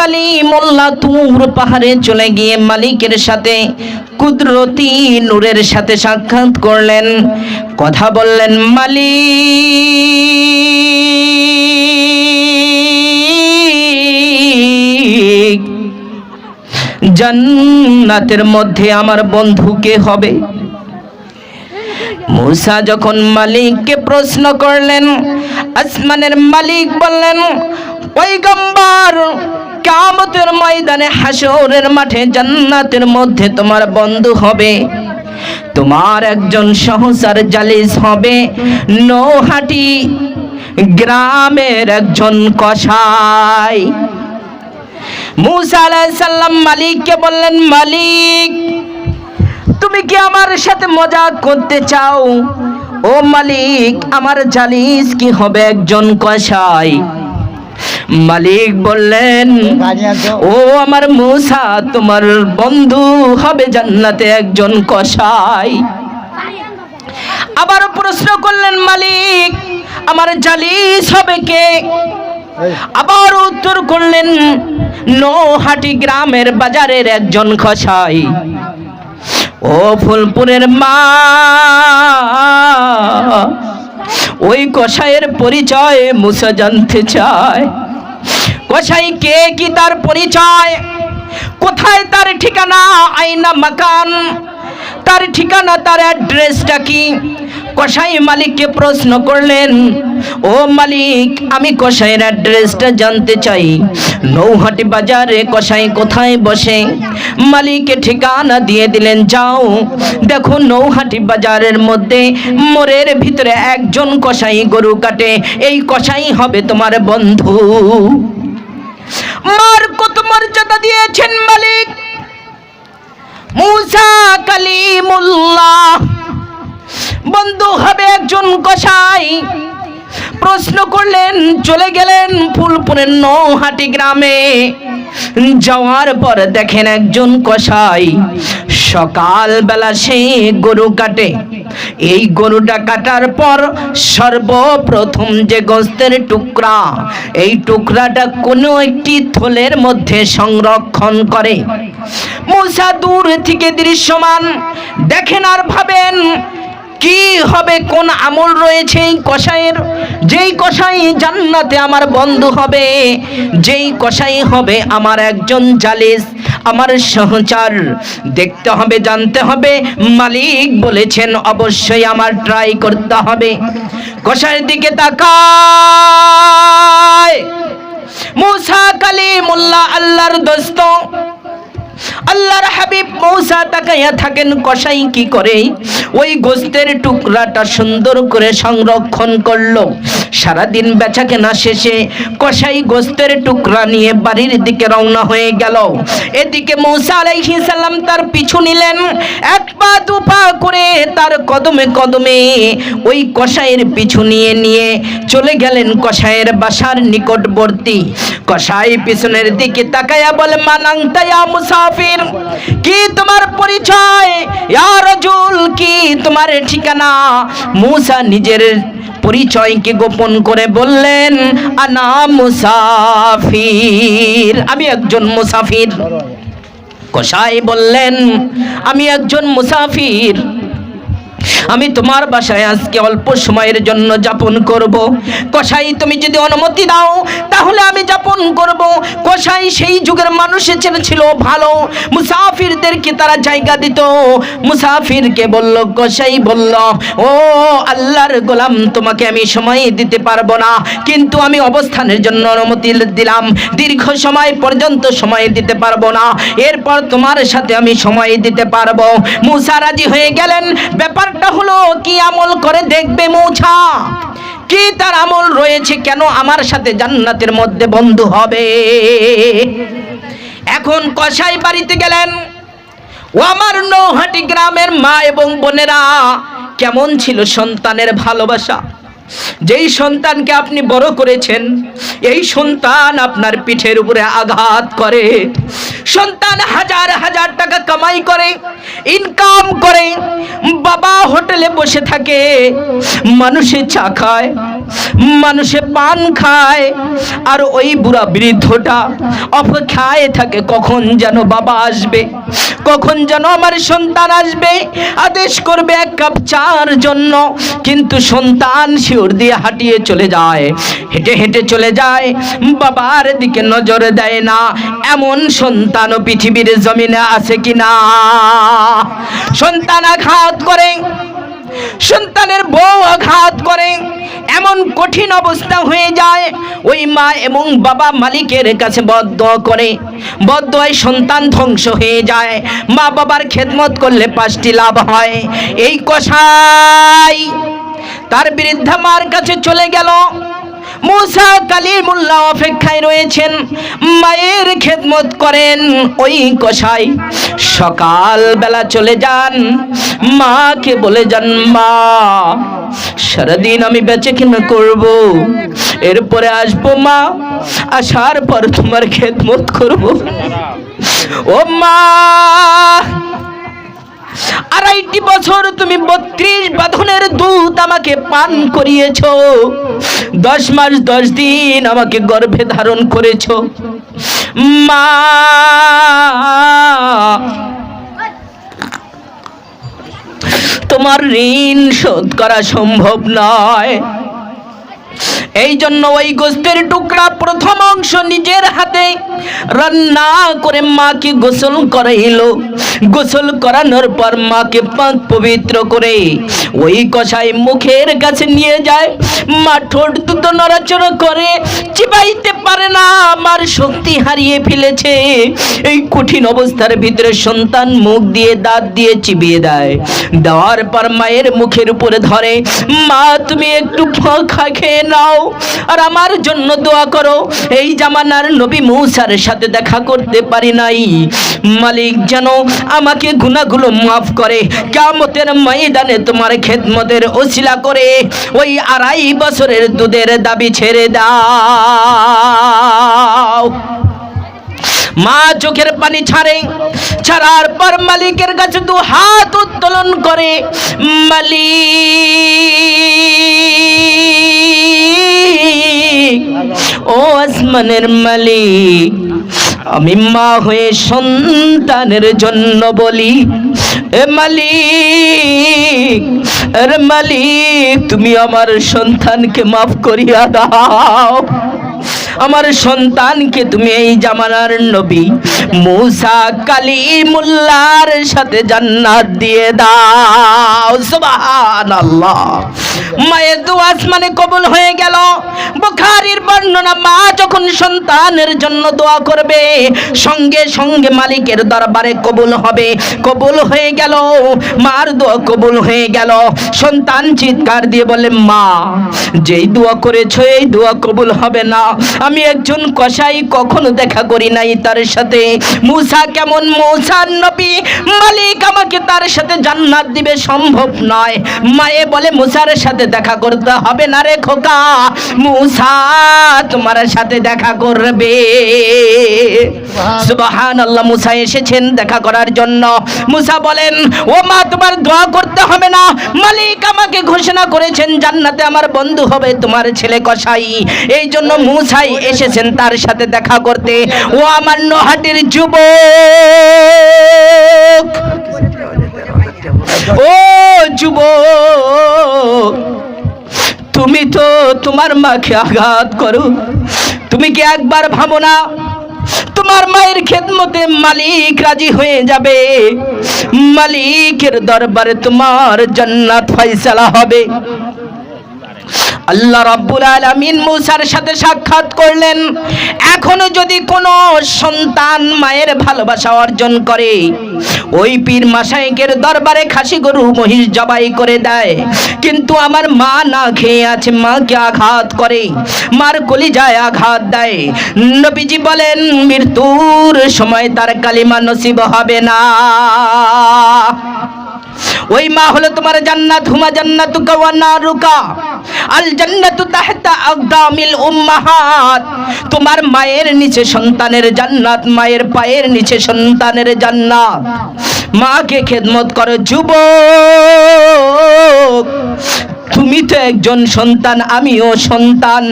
কালিমুল্লাহ তুর পাহাড়ে চলে গিয়ে মালিকের সাথে, কুদরতি নূরের সাথে সাক্ষাৎ করলেন। কথা বললেন, মালিক, জান্নাতের মধ্যে আমার বন্ধু কে হবে? মুসা যখন মালিককে প্রশ্ন করলেন, আসমানের মালিক বললেন পৈগম্বর কামতের ময়দানে হাসরের মাঠে জান্নাতের মধ্যে তোমার বন্ধু হবে। তোমার একজন সহসার জালিস হবে। নৌহাটি গ্রামের একজন কসাই। মুসা আলাইহিস সালাম মালিককে বললেন, মালিক, তুমি কি আমার সাথে মজা করতে চাও? ও মালিক, আমার জালিস কি হবে একজন কসাই? মালিক বললেন, ও আমার মুসা, তোমার বন্ধু হবে জান্নাতে একজন কসাই। আবার প্রশ্ন করলেন মালিক, আমার জালিস হবে কে? আবার উত্তর করলেন, নৌহাটি গ্রামের বাজারের একজন খসাই ও ফুলপুরের মা, ওই কষাইয়ের পরিচয় মুসা জানতে চায়। কষাই কে কি তার পরিচয়? কোথায় তার ঠিকানা? আইনা মাকান। তার ঠিকানা, তার অ্যাড্রেসটা কি? কসাই মালিককে প্রশ্ন করলেন, ও মালিক, আমি কসাইয়ের অ্যাড্রেসটা জানতে চাই। নৌহাটি বাজারে কসাই কোথায় বসে? মালিককে ঠিকানা দিয়ে দিলেন, যাও, দেখো নৌহাটি বাজারের মধ্যে মোড়ের ভিতরে একজন কসাই গরু কাটে। এই কসাই হবে তোমার বন্ধু। মার কত মর্যাদা দিয়েছেন মালিক? মুসা কালিমুল্লাহ। বন্ধু হবে একজন কসাই। প্রশ্ন করলেন, চলে গেলেন ফুলপুরের নৌহাটি গ্রামে। যাওয়ার পর দেখেন একজন কসাই সকালবেলা সেই গরু কাটে। এই গরুটা কাটার পর সর্বপ্রথম যে গোস্তের টুকরা, এই টুকরাটা কোনো একটি থলের মধ্যে সংরক্ষণ করে। মুসা দূর থেকে দৃশ্যমান, দেখেন আর ভাবেন কি হবে, কোন আমল রয়েছে এই কষাইয়ের যেই কষাই জান্নাতে আমার বন্ধু হবে, যেই কষাই হবে আমার একজন জালিস, আমার সহচার। দেখতে হবে, জানতে হবে, মালিক বলেছেন, অবশ্যই আমার ট্রাই করতে হবে। কষাইয়ের দিকে তাকায়। মুসা কালিমুল্লাহ আল্লাহর দোস্ত আল্লাহর হাবিব মৌসা তাকাইয়া থাকেন, কসাই কি করে? ওই গোস্তের টুকরাটা সুন্দর করে সংরক্ষণ করল। সারাদিন বেচা কেনা শেষে কসাই গোস্তের টুকরা নিয়ে বাড়ির দিকে রওনা হয়ে গেল। এদিকে মৌসা আলাইহিস সালাম তার পিছু নিলেন, এক পা দু পা করে তার কদমে কদমে ওই কসাইয়ের পিছু নিয়ে নিয়ে চলে গেলেন কসাইয়ের বাসার নিকটবর্তী। কসাই পিছনের দিকে তাকায়া বলে মানাংতায়া মুসাফির, কি তোমার পরিচয়? ইয়া রাজুল, কি তোমার ঠিকানা? মুসা নিজের পরিচয়কে গোপন করে বললেন, আনা মুসাফির, আমি একজন মুসাফির। কসাই বললেন, আমি একজন মুসাফির। আমি তোমার বাসায় আজকে অল্প সময়ের জন্য যাপন করব। কসাই, তুমি যদি অনুমতি দাও, তাহলে আমি যাপন করব। কসাই সেই যুগের মানুষের ছেলে ভালো। মুসাফিরদেরকে তারা জায়গা দিত। মুসাফিরকে বলল, কসাই বলল, ও আল্লাহর গোলাম, তোমাকে আমি সময় দিতে পারব না। কিন্তু আমি অবস্থানের জন্য অনুমতি দিলাম। দীর্ঘ সময় পর্যন্ত সময় দিতে পারব না। এরপর তোমার সাথে আমি সময় দিতে পারব। মুসা রাজি হয়ে গেলেন। ব্যাপারটা হলো, কি আমল করে দেখবে মৌছা? কি তার আমল রয়েছে কেন আমার সাথে জান্নাতের মধ্যে বন্ধু হবে? এখন কসাই বাড়িতে গেলেন। ও আমার নৌহাটি গ্রামের মা এবং বোনেরা, কেমন ছিল সন্তানের ভালোবাসা? যেই সন্তানকে আপনি বড় করেছেন, এই সন্তান আপনার পিঠের উপরে আঘাত করে। সন্তান হাজার হাজার টাকা কামাই করে ইনকাম করে, বাবা হোটেলে বসে থাকে, মানুষে চা খায়, মানুষে পান খায়, আর ওই বুড়া বৃদ্ধটা অপেক্ষায় থাকে, কখন যেন বাবা আসবে, কখন যেন আমার সন্তান আসবে, আদেশ করবে এক কাপ চার জন্য, কিন্তু সন্তান শিওর দিয়ে হাঁটিয়ে চলে যায়। হেঁটে হেঁটে চলে যায়। বাবার দিকে নজর দেয় না, এমন সন্তানও পৃথিবীর জমিনে আছে কিনা? সন্তান আঘাত করে, সন্তানের বউ আঘাত করে, এমন কঠিন অবস্থা হয়ে যায়। ওই মা এবং বাবা মালিকের কাছে বদ্ধ করে। বদ্ধ হয় সন্তান ধ্বংস হয়ে যায়। মা বাবার খেদমত করলে পাঁচটি লাভ হয়। এই কষাই তার বৃদ্ধা মার কাছে চলে গেল। মুসা কালিমুল্লাহ অপেক্ষায় রয়েছেন, মায়ের খেদমত করেন ওই কষাই সকাল বেলা চলে যান, মাকে বলে যান, মা, সারাদিন আমি বেঁচে কিনা করব? এরপরে আসব, মা, আসার পর তোমার খেদমত করব। ও মা আড়াইটি বছর তুমি বত্রিশ বাঁধনের দুধ আমাকে পান করিয়েছ। দশ মাস, দশ দিন আমাকে গর্ভে ধারণ করেছ। মা! তোমার ঋণ শোধ করা সম্ভব নয়। এই জন্য ওই গোস্তের টুকরা প্রথম অংশ নিজের হাতে রান্না করে মাকে গোসল করাইল। গোসল করানোর পর মাকে পাক পবিত্র করে ওই কষাই মুখের কাছে নিয়ে যায়। মা ঠোঁট দুটো নড়াচড়া করে, চিবাইতে পারে না, আমার শক্তি হারিয়ে ফেলেছে। এই কঠিন অবস্থার ভিতরে সন্তান মুখ দিয়ে দাঁত দিয়ে চিবিয়ে দেয়। দেওয়ার পর মায়ের মুখের উপরে ধরে, মা, তুমি একটু খেয়ে নাও। আর আমার জন্য দোয়া করো। এই জামানার নবী মৌসার সাথে দেখা করতে পারি নাই। মালিক যেন আমাকে গুনাহগুলো মাফ করে। কামতের ময়দানে তোমার খেদমতের ওসিলা করে। ওই আড়াই বছরের দুধের দাবি ছেড়ে দাও। মা চোখের পানি ছাড়ে। ছাড়ার পর মালিকের কাছে দু হাত উত্তোলন করে। মালিক ও আসমানের মালিক, আমি মা হয়ে সন্তানের জন্য বলি, এ মালিক আরে মালিক, তুমি আমার সন্তানকে মাফ করিয়া দাও। আমার সন্তানকে তুমি এই জামানার নবী মুসা কালিমুল্লার সাথে জান্নাত দিয়ে দাও। সুবহানাল্লাহ। মায়ের দোয়া আসমানে কবুল হয়ে গেল। বর্ণনা মা যখন সন্তানের জন্য দোয়া করবে, সঙ্গে সঙ্গে মালিকের দরবারে কবুল হবে। কবুল হয়ে গেল, মার দোয়া কবুল হয়ে গেল। সন্তান চিৎকার দিয়ে বলে, মা, যেই দোয়া করেছ, এই দোয়া কবুল হবে না। আমি একজন কসাই কখনো দেখা করি নাই তার সাথে। মুসা কেমন? মুসার নবী মালিক আমাকে তার সাথে জান্নাত দিবে সম্ভব নয়। মায়ে বলে, মুসার সাথে দেখা করতে হবে না রে খোকা। মুসা তোমার সাথে দেখা করবে। সুবহান আল্লাহ মুসা এসেছেন দেখা করার জন্য। মুসা বলেন, ও মা, তোমার দোয়া করতে হবে না। মালিক আমাকে ঘোষণা করেছেন, জান্নাতে আমার বন্ধু হবে তোমার ছেলে কসাই। এই জন্য মুসাই এসেছেন তার সাথে দেখা করতে। ও আমার নোহাটির যুবক। ও যুব তুমি তো তোমার মাকে আঘাত করো। তুমি কি একবার ভাবো না, তোমার মায়ের খেদমতে মালিক রাজি হয়ে যাবে। মালিকের দরবারে তোমার জান্নাত ফয়সালা হবে। আল্লাহ রাব্বুল আলামিন মুসার সাথে সাক্ষাৎ করলেন, এখনও যদি কোনো সন্তান মায়ের ভালোবাসা অর্জন করে, ওই পীর মাসাইকের দরবারে খাসি গরু, মহিষ জবাই করে দেয়। কিন্তু আমার মা না খেয়ে আছে মাকে আঘাত করে? মার কলিজায় আঘাত দেয়। নবীজি বলেন, মৃত্যুর সময় তার কালিমা নসিব হবে না। ওই মা হলো তোমার জান্নাত, হুমা জান্নাত কাওয়ানা রুকা আল জান্নাতু তাহতা আকদামিল উম্মাহাত। তোমার মায়ের নিচে সন্তানের জান্নাত, মায়ের পায়ের নিচে সন্তানের জান্নাত। মাকে খেদমত করো, যুবক। তুমি তো একজন সন্তান, আমিও সন্তান।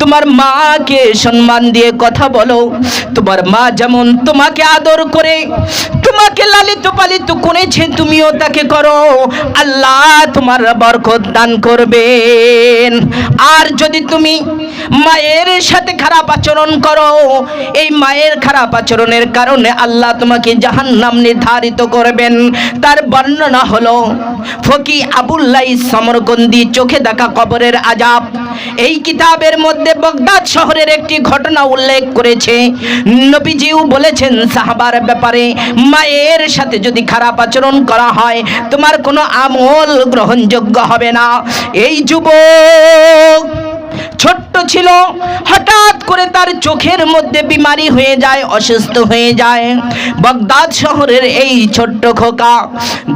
তোমার মাকে সম্মান দিয়ে কথা বলো। তোমার মা যেমন তোমাকে আদর করে, তোমাকে লালিত পালিত করেছে তুমিও তাকে করো। আল্লাহ তোমার বরকত দান করবেন। আর যদি তুমি মায়ের সাথে খারাপ আচরণ করো, এই মায়ের খারাপ আচরণের কারণে আল্লাহ তোমাকে জাহান্নাম নির্ধারিত করবেন। তার বর্ণনা হলো, ফকি আবুল্লাই সমরকন্দি চোখে দেখা কবরের আজাব। এই কিতাবের মধ্যে বগদাদ শহরের একটি ঘটনা উল্লেখ করেছে। নবীজিও বলেছেন, সাহাবার ব্যাপারে মায়ের সাথে যদি খারাপ আচরণ করা হয়, তোমার কোনো আমল গ্রহণযোগ্য হবে না। এই যুবক ছোট্ট ছিল, হঠাৎ করে তার চোখের মধ্যে বিমারি হয়ে যায়, অসুস্থ হয়ে যায়। বাগদাদ শহরের এই ছোট্ট খোকা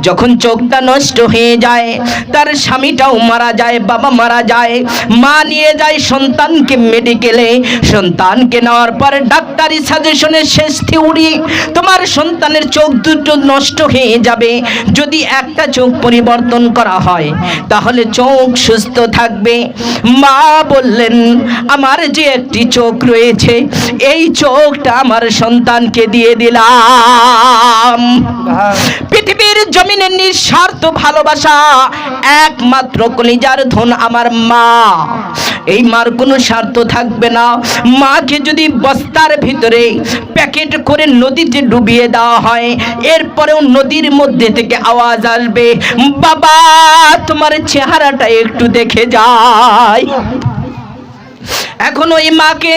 যখন চোখটা নষ্ট হয়ে যায়, তার স্বামীটাও মারা যায়, বাবা মারা যায়। মা নিয়ে যায় সন্তানকে মেডিকেলে। সন্তানকে নেওয়ার পর ডাক্তারি সাজেশনের শেষ থিওরি, তোমার সন্তানের চোখ দুটো নষ্ট হয়ে যাবে, যদি একটা চোখ পরিবর্তন করা হয়, তাহলে চোখ সুস্থ থাকবে। মা বললেন, আমার যে একটি চোখ রয়েছে, এই চোখটা আমার সন্তানকে দিয়ে দিলাম। পৃথিবীর জমিনের নিঃস্বার্থ ভালোবাসা একমাত্র কলিজার ধন আমার মা। এই মার কোনো স্বার্থ থাকবে না। মাকে যদি বস্তার ভিতরে প্যাকেট করে নদীতে ডুবিয়ে দেওয়া হয়, এরপরেও নদীর মধ্যে থেকে আওয়াজ আসবে, বাবা, তোমার চেহারাটা একটু দেখে যায় এখন ওই মাকে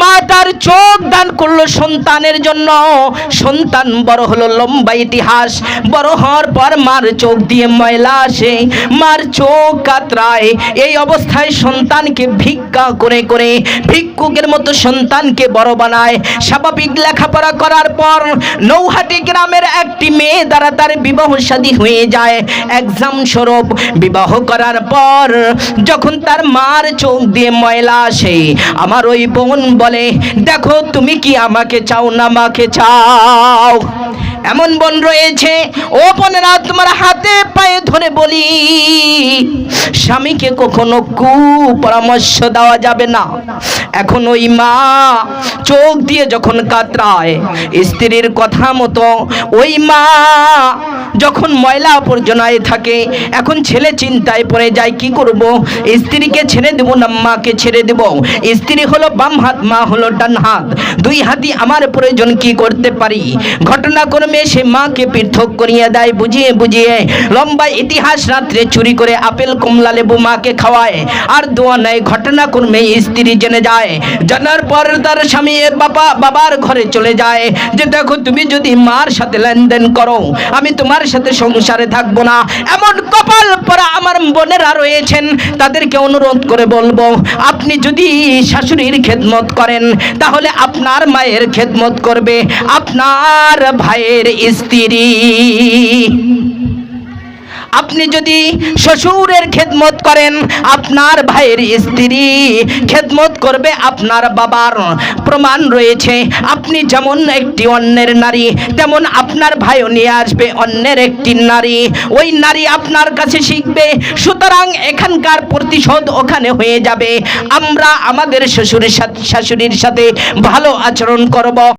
মা তার চোখ দান করল সন্তানের জন্য। সন্তান বড় হলো লম্বা ইতিহাস। বড় হওয়ার পর মার চোখ দিয়ে ময়লা আসে। মার চোখ কাতরায়। এই অবস্থায় সন্তানকে ভিক্ষা করে করে ভিক্ষুকের মতো সন্তানকে বড় বানায়। স্বাভাবিক লেখাপড়া করার পর নৌহাটি গ্রামের একটি মেয়ে দ্বারা তার বিবাহ সাদী হয়ে যায়। এক্সাম স্বরূপ বিবাহ করার পর যখন তার মার চোখ দিয়ে ময়লা আসে, আমার ওই বোন বলে, দেখো, তুমি কি আমাকে চাও না মাকে চাও? এমন বোন রয়েছে, ও বোনেরা, তোমার হাতে পায়ে ধরে বলি, স্বামীকে কখনো কু পরামর্শ দেওয়া যাবে না। এখন ওই মা চোখ দিয়ে যখন কাতরায়, স্ত্রীর কথা মতো ওই মা যখন ময়লা আবর্জনায় থাকে, এখন ছেলে চিন্তায় পড়ে যায়, কি করব? স্ত্রীকে ছেড়ে দেব না, মাকে ছেড়ে দেব? স্ত্রী হলো বাম হাত, মা হলো ডান হাত। দুই হাতি আমার প্রয়োজন, কি করতে পারি? ঘটনাক্রমে সে মাকে পৃথক করিয়ে দেয়, বুঝিয়ে বুঝিয়ে। লম্বা ইতিহাস রাত্রে চুরি করে আপেল কমলা লেবু মাকে খাওয়ায়। আর দোয়া নেয় ঘটনাক্রমে স্ত্রী জেনে যায়। জানার পর তার স্বামী বাবা, বাবার ঘরে চলে যায়। যে দেখো, তুমি যদি মার সাথে লেনদেন করো, আমি তোমার সাথে সংসারে থাকব না। এমন কপাল পরা আমার বোনেরা রয়েছেন, তাদেরকে অনুরোধ করে বলব, আপনি যদি শাশুড়ির খেদমত করেন, তাহলে আপনার মায়ের খেদমত করবে। আপনার ভাইয়ের স্ত্রী। আপনি যদি শ্বশুরের খেদমত করেন, আপনার ভাইয়ের স্ত্রী খেদমত করবে আপনার বাবার। প্রমাণ রয়েছে, আপনি যেমন একটি অন্যের নারী, তেমন আপনার ভাইও নিয়ে আসবে অন্যের একটি নারী। ওই নারী আপনার কাছে শিখবে, সুতরাং এখানকার প্রতিশোধ ওখানে হয়ে যাবে। আমরা আমাদের শ্বশুরের সাথে শাশুড়ির সাথে ভালো আচরণ করব।